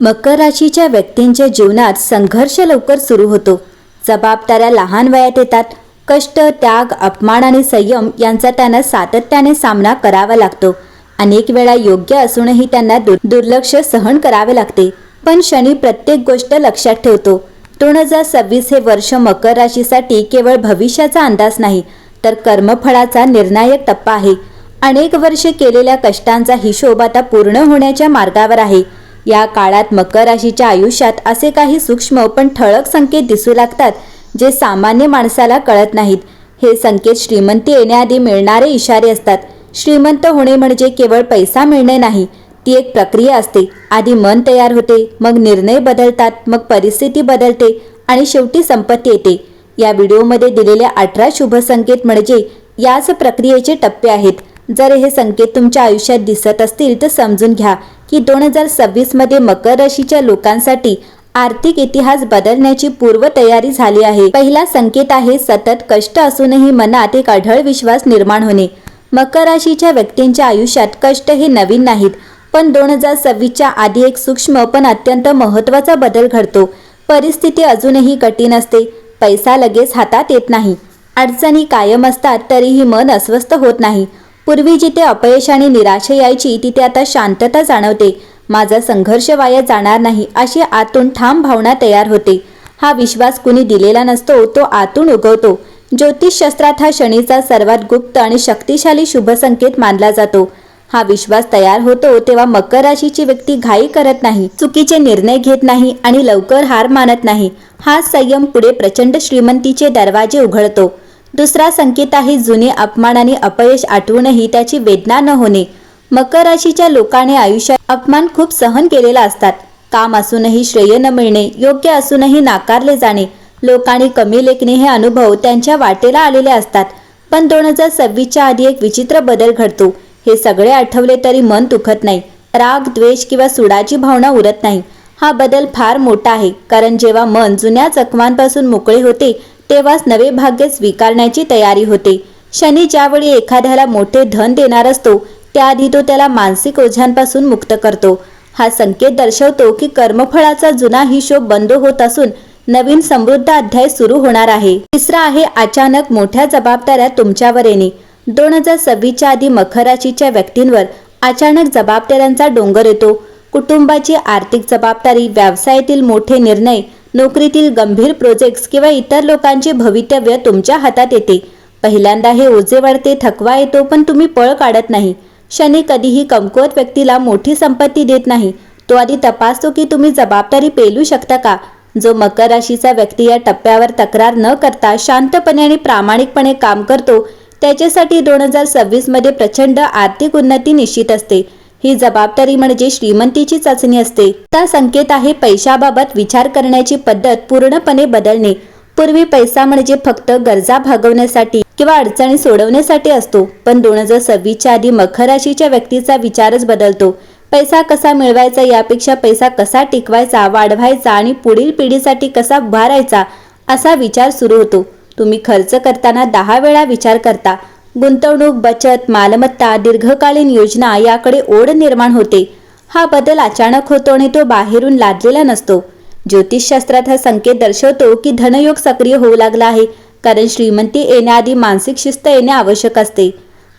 मकर राशीच्या व्यक्तींच्या जीवनात संघर्ष लवकर सुरू होतो. जबाबदाऱ्या लहान वयात येतात. कष्ट त्याग अपमान आणि संयम यांचा त्यांना सातत्याने सामना करावा लागतो. अनेक वेळा योग्य असूनही त्यांना दुर् दुर्लक्ष सहन करावे लागते. पण शनी प्रत्येक गोष्ट लक्षात ठेवतो. दोन हजार सव्वीस हे वर्ष मकर राशीसाठी केवळ भविष्याचा अंदाज नाही तर कर्मफळाचा निर्णायक टप्पा आहे. अनेक वर्षे केलेल्या कष्टांचा हिशोब आता पूर्ण होण्याच्या मार्गावर आहे. या काळात मकर राशीच्या आयुष्यात असे काही सूक्ष्म पण ठळक संकेत दिसू लागतात जे सामान्य माणसाला कळत नाहीत. हे संकेत श्रीमंती येण्याआधी मिळणारे इशारे असतात. श्रीमंत होणे म्हणजे केवळ पैसा मिळणे नाही ती एक प्रक्रिया असते. आधी मन तयार होते मग निर्णय बदलतात मग परिस्थिती बदलते आणि शेवटी संपत्ती येते. या व्हिडिओमध्ये दिलेले अठरा शुभ संकेत म्हणजे याच प्रक्रियेचे टप्पे आहेत. जर हे संकेत तुमच्या आयुष्यात दिसत असतील तर समजून घ्या की दोन हजार सव्वीसमध्ये मकर राशीच्या लोकांसाठी आर्थिक इतिहास बदलण्याची पूर्वतयारी झाली आहे. पहिला संकेत आहे सतत कष्ट असूनही मनात एक अढळ विश्वास निर्माण होणे. मकर राशीच्या व्यक्तींच्या आयुष्यात कष्ट हे नवीन नाहीत पण दोन हजार सव्वीसच्या आधी एक सूक्ष्म पण अत्यंत महत्त्वाचा बदल घडतो. परिस्थिती अजूनही कठीण असते पैसा लगेच हातात येत नाही. अडचणी कायम असतात तरीही मन अस्वस्थ होत नाही. पूर्वी जिथे अपयश आणि निराशा यायची तिथे आता शांतता जाणवते. माझा संघर्ष वाया जाणार नाही अशी आतून ठाम भावना तयार होते. हा विश्वास कुणी दिलेला नसतो तो आतून उगवतो. ज्योतिषशास्त्रात हा शनीचा सर्वात गुप्त आणि शक्तिशाली शुभ संकेत मानला जातो. हा विश्वास तयार होतो तेव्हा मकर राशीची व्यक्ती घाई करत नाही चुकीचे निर्णय घेत नाही आणि लवकर हार मानत नाही. हा संयम पुढे प्रचंड श्रीमंतीचे दरवाजे उघडतो. दुसरा संकेत आहे जुने अपमान आणि अपयश आठवूनही त्याची वेदना न होणे. मकर राशीच्या लोकांनी आयुष्यात अपमान खूप सहन केलेला असतात. काम असूनही श्रेय न मिळणे योग्य असूनही नाकारले जाणे. लोकांनी कमी लेखणे हे अनुभव त्यांच्या वाटेला आलेले असतात. पण दोन हजार सव्वीसच्या आधी एक विचित्र बदल घडतो. हे सगळे आठवले तरी मन दुखत नाही. राग द्वेष किंवा सुडाची भावना उरत नाही. हा बदल फार मोठा आहे. कारण जेव्हा मन जुन्या जखमांपासून मोकळे होते तेव्हाच नवे भाग्य स्वीकारण्याची तयारी होते. शनी ज्यावेळी एखाद्याला मोठे धन देणार असतो त्याआधी तो त्याला मानसिक ओझ्यांपासून मुक्त करतो. हा संकेत दर्शवतो की कर्मफळाचा जुना हिशोब बंद होत असून नवीन समृद्ध अध्याय सुरू होणार आहे. तिसरा आहे अचानक मोठ्या जबाबदाऱ्या तुमच्यावर येणे. दोन हजार सव्वीसच्या आधी मखर राशीच्या व्यक्तींवर अचानक जबाबदाऱ्यांचा डोंगर येतो. कुटुंबाची आर्थिक जबाबदारी व्यवसायातील मोठे निर्णय नोकरीतील गंभीर प्रोजेक्ट्स किंवा इतर लोकांचे भवितव्य तुमच्या हातात येते. पहिल्यांदा हे ओझे वाढते थकवा येतो पण तुम्ही पळ काढत नाही. शनी कधीही कमकुवत व्यक्तीला मोठी संपत्ती देत नाही. तो आधी तपासतो की तुम्ही जबाबदारी पेलू शकता का? जो मकर राशीचा व्यक्ती या टप्प्यावर तक्रार न करता शांतपणे आणि प्रामाणिकपणे काम करतो त्याच्यासाठी दोन हजार सव्वीसमध्ये प्रचंड आर्थिक उन्नती निश्चित असते. ही जबाबदारी म्हणजे श्रीमंतीची चाचणी असते. त्या संकेत आहे पैशाबाबत विचार करण्याची पद्धत पूर्णपणे बदलणे. पूर्वी पैसा म्हणजे फक्त गरजा भागवण्यासाठी किंवा अडचणी सोडवण्यासाठी असतो. पण दोन हजार सव्वीसच्या आधी मखर राशीच्या व्यक्तीचा विचारच बदलतो. पैसा कसा मिळवायचा यापेक्षा पैसा कसा टिकवायचा वाढवायचा आणि पुढील पिढीसाठी कसा उभारायचा असा विचार सुरू होतो. तुम्ही खर्च करताना दहा वेळा विचार करता. गुंतवणूक बचत मालमत्ता दीर्घकालीन योजना याकडे ओढ निर्माण होते. हा बदल अचानक होतो आणि तो बाहेरून लादलेला नसतो. ज्योतिषशास्त्रात हा संकेत दर्शवतो की धनयोग सक्रिय होऊ लागला आहे कारण श्रीमंती येण्याआधी मानसिक शिस्त येणे आवश्यक असते.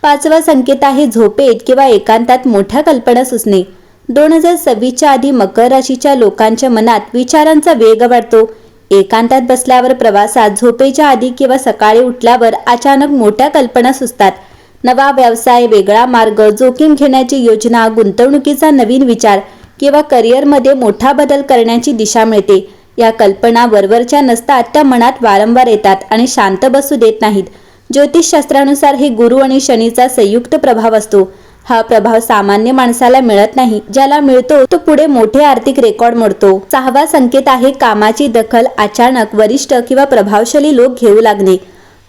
पाचवा संकेत आहे झोपेत किंवा एकांतात मोठ्या कल्पना सुचणे. दोन हजार सव्वीसच्या आधी मकर राशीच्या लोकांच्या मनात विचारांचा वेग वाढतो. एकांतात बसल्यावर प्रवासात झोपेच्या आधी किंवा सकाळी उठल्यावर अचानक मोठ्या कल्पना सुचतात. नवा व्यवसाय वेगळा मार्ग जोखीम घेण्याची योजना गुंतवणुकीचा नवीन विचार किंवा करिअरमध्ये मोठा बदल करण्याची दिशा मिळते. या कल्पना वरवरच्या नसतात त्या मनात वारंवार येतात आणि शांत बसू देत नाहीत. ज्योतिषशास्त्रानुसार हे गुरु आणि शनीचा संयुक्त प्रभाव असतो. हा प्रभाव सामान्य माणसाला मिळत नाही. ज्याला मिळतो तो पुढे मोठे आर्थिक रेकॉर्ड मोडतो. सहावा संकेत आहे कामाची दखल अचानक वरिष्ठ किंवा प्रभावशाली लोक घेऊ लागणे.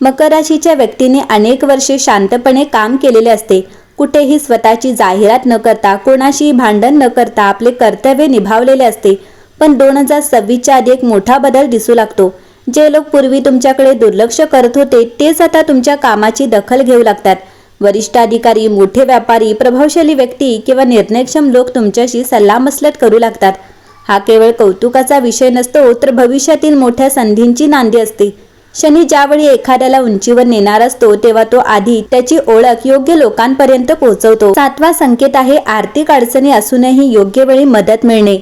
मकर राशीच्या व्यक्तीने अनेक वर्षे शांतपणे काम केलेले असते. कुठेही स्वतःची जाहिरात न करता कोणाशीही भांडण न करता आपले कर्तव्य निभावलेले असते. पण दोन हजार सव्वीसच्या आधी एक मोठा बदल दिसू लागतो. जे लोक पूर्वी तुमच्याकडे दुर्लक्ष करत होते तेच आता तुमच्या कामाची दखल घेऊ लागतात. वरिष्ठ अधिकारी मोठे व्यापारी प्रभावशाली व्यक्ती किंवा निर्णयक्षम लोक तुमच्याशी सल्लामसलत करू लागतात. हा केवळ कौतुकाचा विषय नसतो तर भविष्यातील मोठ्या संधींची नांदी असते. शनी ज्यावेळी एखाद्याला उंचीवर नेणार असतो तेव्हा तो आधी त्याची ओळख योग्य लोकांपर्यंत पोहोचवतो. सातवा संकेत आहे आर्थिक अडचणी असूनही योग्य वेळी मदत मिळणे.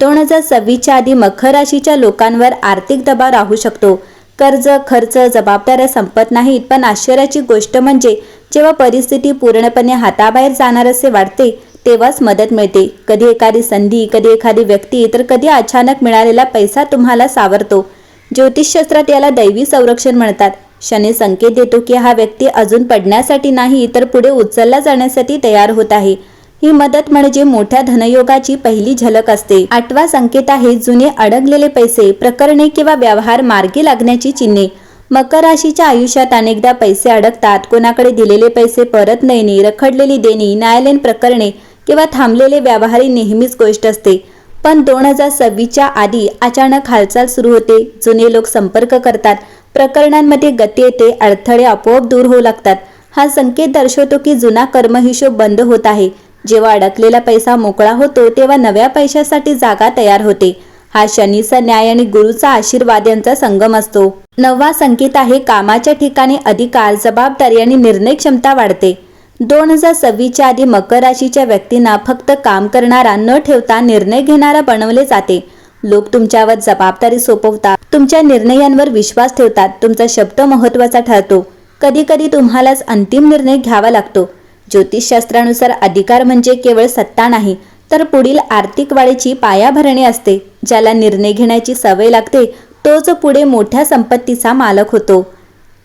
दोन हजार सव्वीसच्या आधी मकर राशीच्या लोकांवर आर्थिक दबाव राहू शकतो. कर्ज खर्च जबाबदाऱ्या संपत नाहीत पण आश्चर्याची गोष्ट म्हणजे जेव्हा परिस्थिती पूर्णपणे हाताबाहेर जाणार असे वाटते तेव्हाच मदत मिळते. कधी एखादी संधी कधी एखादी व्यक्ती तर कधी अचानक मिळालेला पैसा तुम्हाला सावरतो. ज्योतिषशास्त्रात याला दैवी संरक्षण म्हणतात. शनी संकेत देतो की हा व्यक्ती अजून पडण्यासाठी नाही तर पुढे उचलला जाण्यासाठी तयार होत आहे. ही मदत म्हणजे मोठ्या धनयोगाची पहिली झलक असते. आठवा संकेत आहे जुने अडकलेले पैसे प्रकरणे किंवा व्यवहार मार्गी लागण्याची चिन्हे. मकर राशीच्या आयुष्यात अनेकदा पैसे अडकतात. कोणाकडे दिलेले पैसे परत नेणे रखडलेली देणी न्यायालयीन प्रकरणे किंवा थांबलेले व्यवहार ही नेहमीच गोष्ट असते. पण दोन हजार सव्वीसच्या आधी अचानक हालचाल सुरू होते. जुने लोक संपर्क करतात. प्रकरणांमध्ये गती येते. अडथळे आपोआप दूर होऊ लागतात. हा संकेत दर्शवतो की जुना कर्महिशोब बंद होत आहे. जेव्हा अडकलेला पैसा मोकळा होतो तेव्हा नव्या पैशासाठी जागा तयार होते. हा शनीचा न्याय आणि गुरुचा आशीर्वाद यांचा संगम असतो. नववा संकेत आहे कामाच्या ठिकाणी अधिकार जबाबदारी आणि निर्णय क्षमता वाढते. दोन हजार सव्वीसच्या आधी मकर राशीच्या व्यक्तींना फक्त काम करणारा न ठेवता निर्णय घेणारा बनवले जाते. लोक तुमच्यावर जबाबदारी सोपवतात तुमच्या निर्णयांवर विश्वास ठेवतात तुमचा शब्द महत्त्वाचा ठरतो. कधी कधी तुम्हालाच अंतिम निर्णय घ्यावा लागतो. ज्योतिषशास्त्रानुसार अधिकार म्हणजे केवळ सत्ता नाही तर पुढील आर्थिक वाढीची पायाभरणी असते. ज्याला निर्णय घेण्याची सवय लागते तोच पुढे मोठ्या संपत्तीचा मालक होतो.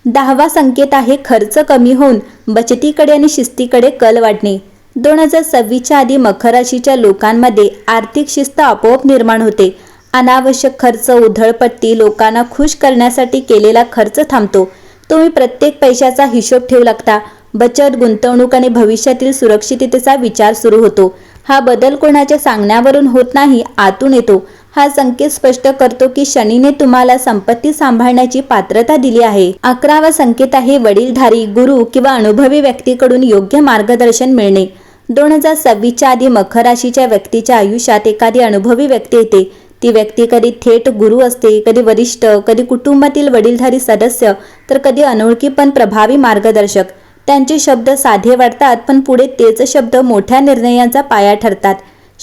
दहावा संकेत आहे खर्च कमी होऊन बचतीकडे आणि शिस्तीकडे कल वाढणे. दोन हजार सव्वीसच्या आधी मकर राशीच्या लोकांमध्ये आर्थिक शिस्त आपोआप निर्माण होते. अनावश्यक खर्च उधळपट्टी लोकांना खुश करण्यासाठी केलेला खर्च थांबतो. तुम्ही प्रत्येक पैशाचा हिशोब ठेवू लागता. बचत गुंतवणूक आणि भविष्यातील सुरक्षिततेचा विचार सुरू होतो. हा बदल कोणाच्या सांगण्यावरून होत नाही आतून येतो. हा संकेत स्पष्ट करतो की शनीने तुम्हाला संपत्ती सांभाळण्याची पात्रता दिली आहे. अकरावा संकेत आहे वडीलधारी गुरु किंवा अनुभवी व्यक्तीकडून योग्य मार्गदर्शन मिळणे. दोन हजार सव्वीसच्या आधी मकर राशीच्या व्यक्तीच्या आयुष्यात एखादी अनुभवी व्यक्ती येते. ती व्यक्ती कधी थेट गुरु असते कधी वरिष्ठ कधी कुटुंबातील वडीलधारी सदस्य तर कधी अनोळखी पण प्रभावी मार्गदर्शक. त्यांचे शब्द साधे वाटतात पण पुढे तेच शब्द मोठ्या निर्णयांचा पाया ठरतात.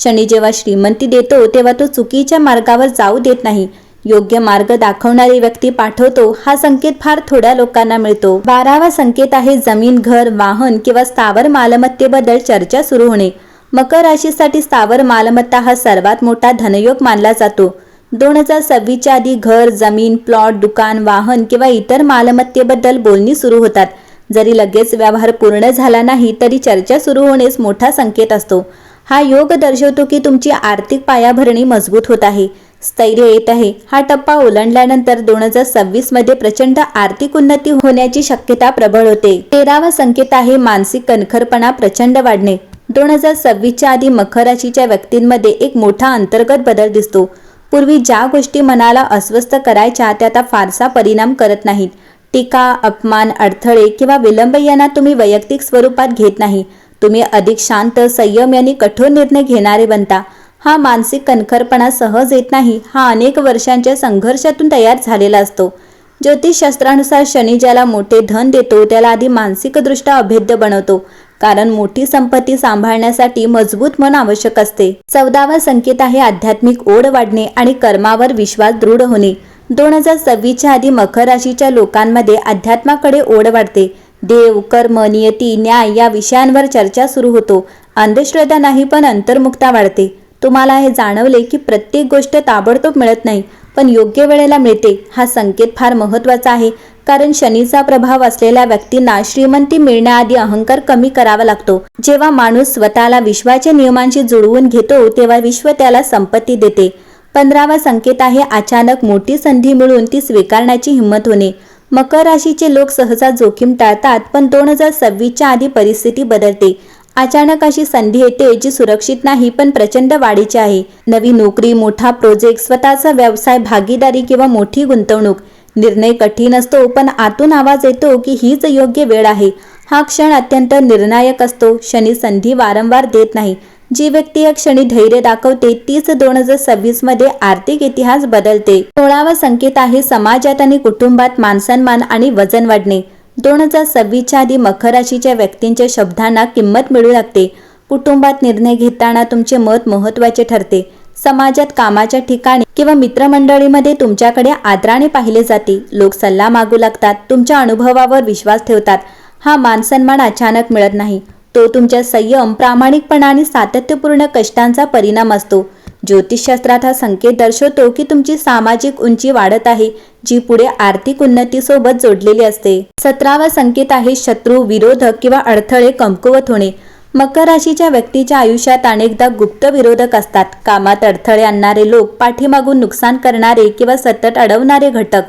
शनी जेव्हा श्रीमंती देतो तेव्हा तो चुकीच्या मार्गावर जाऊ देत नाही. योग्य मार्ग दाखवणारी व्यक्ती पाठवतो हा संकेत फार थोड्या लोकांना मिळतो. बारावा संकेत आहे जमीन घर वाहन किंवा स्थावर मालमत्तेबद्दल चर्चा सुरू होणे. मकर राशीसाठी स्थावर मालमत्ता हा सर्वात मोठा धनयोग मानला जातो. दोन हजार सव्वीसच्या आधी घर जमीन प्लॉट दुकान वाहन किंवा इतर मालमत्तेबद्दल बोलणी सुरू होतात. जरी लगेच व्यवहार पूर्ण झाला नाही तरी चर्चा सुरू होण्यास मोठा संकेत असतो. हा योग दर्शवतो की तुमची आर्थिक पायाभरणी मजबूत होत आहे. स्थैर्य येत आहे. हा टप्पा ओलांडल्यानंतर दोन हजार सव्वीसमध्ये प्रचंड आर्थिक उन्नती होण्याची शक्यता प्रबळ होते. तेरावा संकेत आहे मानसिक कणखरपणा प्रचंड वाढणे. दोन हजार सव्वीसच्या आधी मकर राशीच्या व्यक्तींमध्ये एक मोठा अंतर्गत बदल दिसतो. पूर्वी ज्या गोष्टी मनाला अस्वस्थ करायच्या त्या आता फारसा परिणाम करत नाहीत. टीका अपमान अडथळे किंवा विलंब यांना तुम्ही वैयक्तिक स्वरूपात घेत नाही. तुम्ही अधिक शांत संयम आणि कठोर निर्णय घेणारे बनता. हा मानसिक कणखरपणा सहज येत नाही हा अनेक वर्षांच्या संघर्षातून तयार झालेला असतो. ज्योतिषशास्त्रानुसार शनी ज्याला मोठे धन देतो त्याला आधी मानसिकदृष्ट्या अभेद्य बनवतो कारण मोठी संपत्ती सांभाळण्यासाठी मजबूत मन आवश्यक असते. चौदावा संकेत आहे आध्यात्मिक ओढ वाढणे आणि कर्मावर विश्वास दृढ होणे. दोन हजार सव्वीसच्या आधी मकर राशीच्या लोकांमध्ये अध्यात्माकडे ओढ वाढते. देव कर्म नियती न्याय या विषयांवर चर्चा सुरू होतो. अंधश्रद्धा नाही पण अंतर्मुक्ता वाढते. तुम्हाला हे जाणवले की प्रत्येक गोष्ट ताबडतोब मिळत नाही पण योग्य वेळेला मिळते हा संकेत फार महत्त्वाचा आहे. कारण शनीचा प्रभाव असलेल्या व्यक्तींना श्रीमंती मिळण्याआधी अहंकार कमी करावा लागतो. जेव्हा माणूस स्वतःला विश्वाच्या नियमांशी जुळवून घेतो तेव्हा विश्व त्याला संपत्ती देते. पंधरावा संकेत आहे अचानक मोठी संधी मिळून ती स्वीकारण्याची हिंमत होणे. मकर राशीचे लोक सहसा जोखीम टाळतात पण दोन हजार सव्वीसच्या आधी परिस्थिती बदलते. अचानक अशी संधी येते जी सुरक्षित नाही पण प्रचंड वाढीची आहे. नवी नोकरी मोठा प्रोजेक्ट स्वतःचा व्यवसाय भागीदारी किंवा मोठी गुंतवणूक. निर्णय कठीण असतो पण आतून आवाज येतो की हीच योग्य वेळ आहे. हा क्षण अत्यंत निर्णायक असतो. शनी संधी वारंवार देत नाही. जी व्यक्ती या क्षणी धैर्य दाखवते तीच दोन हजार सव्वीसमध्ये आर्थिक इतिहास बदलते. सोळावा संकेत आहे समाजात आणि कुटुंबात मानसन्मान आणि वजन वाढणे. दोन हजार सव्वीसच्या आधी मकर राशीच्या व्यक्तींच्या शब्दांना किंमत मिळू लागते. कुटुंबात निर्णय घेताना तुमचे मत महत्त्वाचे ठरते. समाजात कामाच्या ठिकाणी किंवा मित्रमंडळीमध्ये तुमच्याकडे आदराने पाहिले जाते. लोक सल्ला मागू लागतात तुमच्या अनुभवावर विश्वास ठेवतात. हा मानसन्मान अचानक मिळत नाही. तो तुमच्या संयम प्रामाणिकपणा आणि सातत्यपूर्ण कष्टांचा परिणाम असतो. ज्योतिषशास्त्रात हा संकेत दर्शवतो की तुमची सामाजिक उंची वाढत आहे जी पुढे आर्थिक उन्नतीसोबत जोडलेली असते. सतरावा संकेत आहे शत्रू विरोधक किंवा अडथळे कमकुवत होणे. मकर राशीच्या व्यक्तीच्या आयुष्यात अनेकदा गुप्त विरोधक असतात. कामात अडथळे आणणारे लोक पाठीमागून नुकसान करणारे किंवा सतत अडवणारे घटक.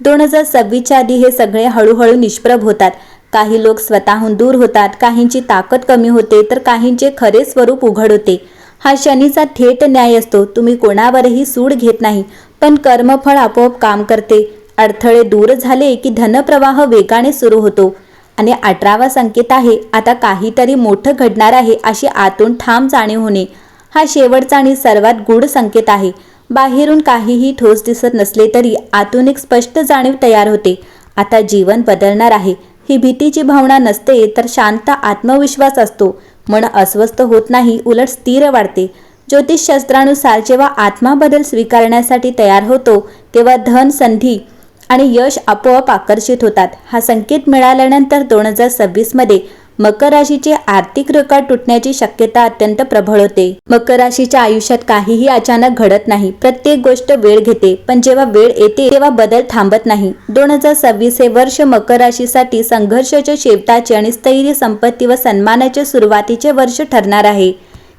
दोन हजार सव्वीसच्या आधी हे सगळे हळूहळू निष्प्रभ होतात. काही लोक स्वतःहून दूर होतात काहींची ताकद कमी होते तर काहींचे खरे स्वरूप उघड होते. हा शनीचा थेट न्याय असतो तुम्ही कोणावरही सूड घेत नाही पण कर्मफळ आपोआप काम करते. अडथळे दूर झाले की धनप्रवाह वेगाने सुरू होतो. आणि अठरावा संकेत आहे आता काहीतरी मोठं घडणार आहे अशी आतून ठाम जाणीव होणे. हा शेवटचा आणि सर्वात गूढ संकेत आहे. बाहेरून काहीही ठोस दिसत नसले तरी आतून एक स्पष्ट जाणीव तयार होते. आता जीवन बदलणार आहे. ही भीतीची भावना नसते तर शांत आत्मविश्वास असतो. मन अस्वस्थ होत नाही उलट स्थिर वाढते. ज्योतिषशास्त्रानुसार जेव्हा आत्मा बदल स्वीकारण्यासाठी तयार होतो तेव्हा धन संधी आणि यश आपोआप आकर्षित होतात. हा संकेत मिळाल्यानंतर दोन हजार सव्वीसमध्ये मकर राशीचे आर्थिक रेकॉर्ड तुटण्याची शक्यता अत्यंत प्रबळ होते. मकर राशीच्या आयुष्यात काहीही अचानक घडत नाही. प्रत्येक गोष्ट वेळ घेते पण जेव्हा वेळ येते तेव्हा बदल थांबत नाही. दोन हजार सव्वीस हे वर्ष मकर राशीसाठी संघर्षाच्या शेवटाचे आणि स्थैर्य संपत्ती व सन्मानाचे सुरुवातीचे वर्ष ठरणार आहे.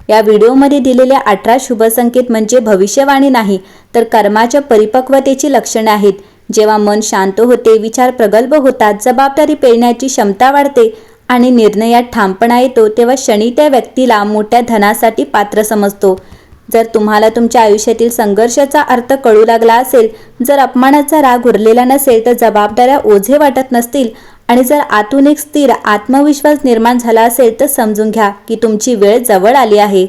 या व्हिडिओमध्ये दिलेल्या अठरा शुभसंकेत म्हणजे भविष्यवाणी नाही तर कर्माच्या परिपक्वतेची लक्षणे आहेत. जेव्हा मन शांत होते विचार प्रगल्भ होतात जबाबदारी पेरण्याची क्षमता वाढते आणि निर्णयात ठामपणा येतो तेव्हा शनी त्या व्यक्तीला मोठ्या धनासाठी पात्र समजतो. जर तुम्हाला तुमच्या आयुष्यातील संघर्षाचा अर्थ कळू लागला असेल जर अपमानाचा राग उरलेला नसेल तर जबाबदाऱ्या ओझे वाटत नसतील आणि जर आतून एक स्थिर आत्मविश्वास निर्माण झाला असेल तर समजून घ्या की तुमची वेळ जवळ आली आहे.